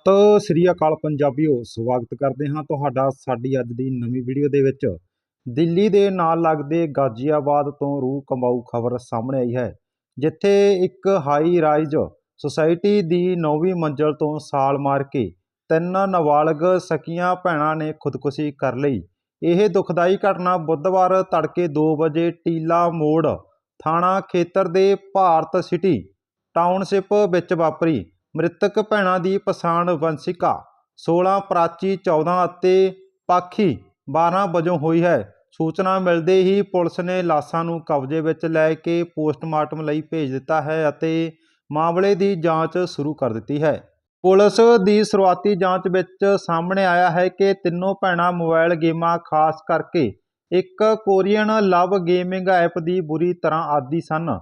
ਸਤਿ ਸ੍ਰੀ ਅਕਾਲ ਪੰਜਾਬੀਓ, ਸਵਾਗਤ ਕਰਦੇ ਹਾਂ ਤੁਹਾਡਾ ਸਾਡੀ ਅੱਜ ਦੀ ਨਵੀਂ ਵੀਡੀਓ ਦੇ ਵਿੱਚ। ਦਿੱਲੀ ਦੇ ਨਾਲ ਲੱਗਦੇ ਗਾਜ਼ੀਆਬਾਦ ਤੋਂ ਰੂਹ ਕਮਾਊ ਖਬਰ ਸਾਹਮਣੇ ਆਈ ਹੈ, ਜਿੱਥੇ ਇੱਕ ਹਾਈ ਰਾਈਜ਼ ਸੁਸਾਇਟੀ ਦੀ 9ਵੀਂ ਮੰਜ਼ਲ ਤੋਂ ਸਾਲ ਮਾਰ ਕੇ ਤਿੰਨ ਨਾਬਾਲਗ ਸਕੀਆਂ ਭੈਣਾਂ ਨੇ ਖੁਦਕੁਸ਼ੀ ਕਰ ਲਈ। ਇਹ ਦੁਖਦਾਈ ਘਟਨਾ ਬੁੱਧਵਾਰ ਤੜਕੇ 2 ਵਜੇ ਟੀਲਾ ਮੋੜ ਥਾਣਾ ਖੇਤਰ ਦੇ ਭਾਰਤ ਸਿਟੀ ਟਾਊਨਸ਼ਿਪ ਵਿੱਚ ਵਾਪਰੀ। ਮ੍ਰਿਤਕ ਭੈਣਾਂ ਦੀ ਪਛਾਣ ਵੰਸ਼ਿਕਾ 16 ਪ੍ਰਾਚੀ 14 ਅਤੇ ਪਾਖੀ 12 ਵਜੋਂ ਹੋਈ ਹੈ। ਸੂਚਨਾ ਮਿਲਦੇ ਹੀ ਪੁਲਿਸ ਨੇ ਲਾਸ਼ਾਂ ਨੂੰ ਕਬਜ਼ੇ ਵਿੱਚ ਲੈ ਕੇ ਪੋਸਟਮਾਰਟਮ ਲਈ ਭੇਜ ਦਿੱਤਾ ਹੈ ਅਤੇ ਮਾਮਲੇ ਦੀ ਜਾਂਚ ਸ਼ੁਰੂ ਕਰ ਦਿੱਤੀ ਹੈ। ਪੁਲਿਸ ਦੀ ਸ਼ੁਰੂਆਤੀ ਜਾਂਚ ਵਿੱਚ ਸਾਹਮਣੇ ਆਇਆ ਹੈ ਕਿ ਤਿੰਨੋਂ ਭੈਣਾਂ ਮੋਬਾਈਲ ਗੇਮਾਂ ਖਾਸ ਕਰਕੇ ਇੱਕ ਕੋਰੀਅਨ ਲਵ ਗੇਮਿੰਗ ਐਪ ਦੀ ਬੁਰੀ ਤਰ੍ਹਾਂ ਆਦੀ ਸਨ।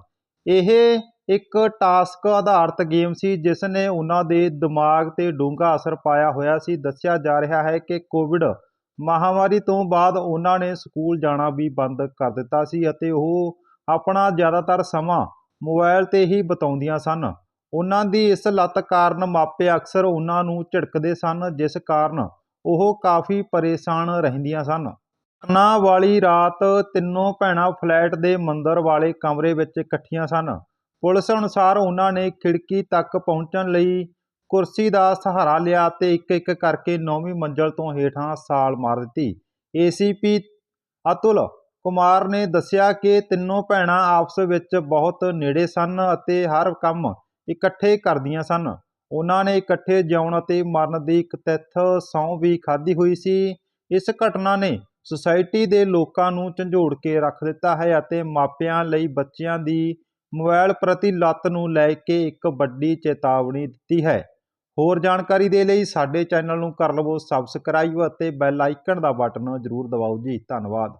ਇਹ ਇੱਕ ਟਾਸਕ ਆਧਾਰਿਤ ਗੇਮ ਸੀ ਜਿਸ ਨੇ ਉਹਨਾਂ ਦੇ ਦਿਮਾਗ ਤੇ ਡੂੰਘਾ ਅਸਰ ਪਾਇਆ ਹੋਇਆ ਸੀ। ਦੱਸਿਆ ਜਾ ਰਿਹਾ ਹੈ ਕਿ ਕੋਵਿਡ ਮਹਾਮਾਰੀ ਤੋਂ ਬਾਅਦ ਉਹਨਾਂ ਨੇ ਸਕੂਲ ਜਾਣਾ ਵੀ ਬੰਦ ਕਰ ਦਿੱਤਾ ਸੀ ਅਤੇ ਉਹ ਆਪਣਾ ਜ਼ਿਆਦਾਤਰ ਸਮਾਂ ਮੋਬਾਈਲ ਤੇ ਹੀ ਬਿਤਾਉਂਦੀਆਂ ਸਨ। ਉਹਨਾਂ ਦੀ ਇਸ ਲੱਤ ਕਾਰਨ ਮਾਪੇ ਅਕਸਰ ਉਹਨਾਂ ਨੂੰ ਝਿੜਕਦੇ ਸਨ, ਜਿਸ ਕਾਰਨ ਉਹ ਕਾਫੀ ਪਰੇਸ਼ਾਨ ਰਹਿੰਦੀਆਂ ਸਨ। ਘਟਨਾ ਵਾਲੀ ਰਾਤ ਤਿੰਨੋਂ ਭੈਣਾਂ ਫਲੈਟ ਦੇ ਮੰਦਰ ਵਾਲੇ ਕਮਰੇ ਵਿੱਚ ਇਕੱਠੀਆਂ ਸਨ। ਪੁਲਿਸ ਅਨੁਸਾਰ ਉਹਨਾਂ ਨੇ ਖਿੜਕੀ ਤੱਕ ਪਹੁੰਚਣ ਲਈ ਕੁਰਸੀ ਦਾ ਸਹਾਰਾ ਲਿਆ ਤੇ ਇੱਕ ਇੱਕ ਕਰਕੇ ਨੌਵੀਂ ਮੰਜ਼ਲ ਤੋਂ ਹੇਠਾਂ ਸਾਲ ਮਾਰ ਦਿੱਤੀ। ਏਸੀਪੀ ਅਤੁਲ ਕੁਮਾਰ ਨੇ ਦੱਸਿਆ ਕਿ ਤਿੰਨੋਂ ਭੈਣਾਂ ਆਪਸ ਵਿੱਚ ਬਹੁਤ ਨੇੜੇ ਸਨ ਅਤੇ ਹਰ ਕੰਮ ਇਕੱਠੇ ਕਰਦੀਆਂ ਸਨ। ਉਹਨਾਂ ਨੇ ਇਕੱਠੇ ਜਿਉਣ ਅਤੇ ਮਰਨ ਦੀ ਇੱਕ ਤਿੱਥ ਸਹੁੰ ਵੀ ਖਾਧੀ ਹੋਈ ਸੀ। ਇਸ ਘਟਨਾ ਨੇ ਸੁਸਾਇਟੀ ਦੇ ਲੋਕਾਂ ਨੂੰ ਝੰਜੋੜ ਕੇ ਰੱਖ ਦਿੱਤਾ ਹੈ ਅਤੇ ਮਾਪਿਆਂ ਲਈ ਬੱਚਿਆਂ ਦੀ ਮੋਬਾਈਲ ਪ੍ਰਤੀ ਲੱਤ ਨੂੰ ਲੈ ਕੇ ਇੱਕ ਵੱਡੀ ਚੇਤਾਵਨੀ ਦਿੱਤੀ ਹੈ। ਹੋਰ ਜਾਣਕਾਰੀ ਦੇ ਲਈ ਸਾਡੇ ਚੈਨਲ ਨੂੰ ਕਰ ਲਵੋ ਸਬਸਕ੍ਰਾਈਬ ਅਤੇ ਬੈਲ ਆਈਕਨ ਦਾ ਬਟਨ ਜ਼ਰੂਰ ਦਬਾਓ ਜੀ। ਧੰਨਵਾਦ।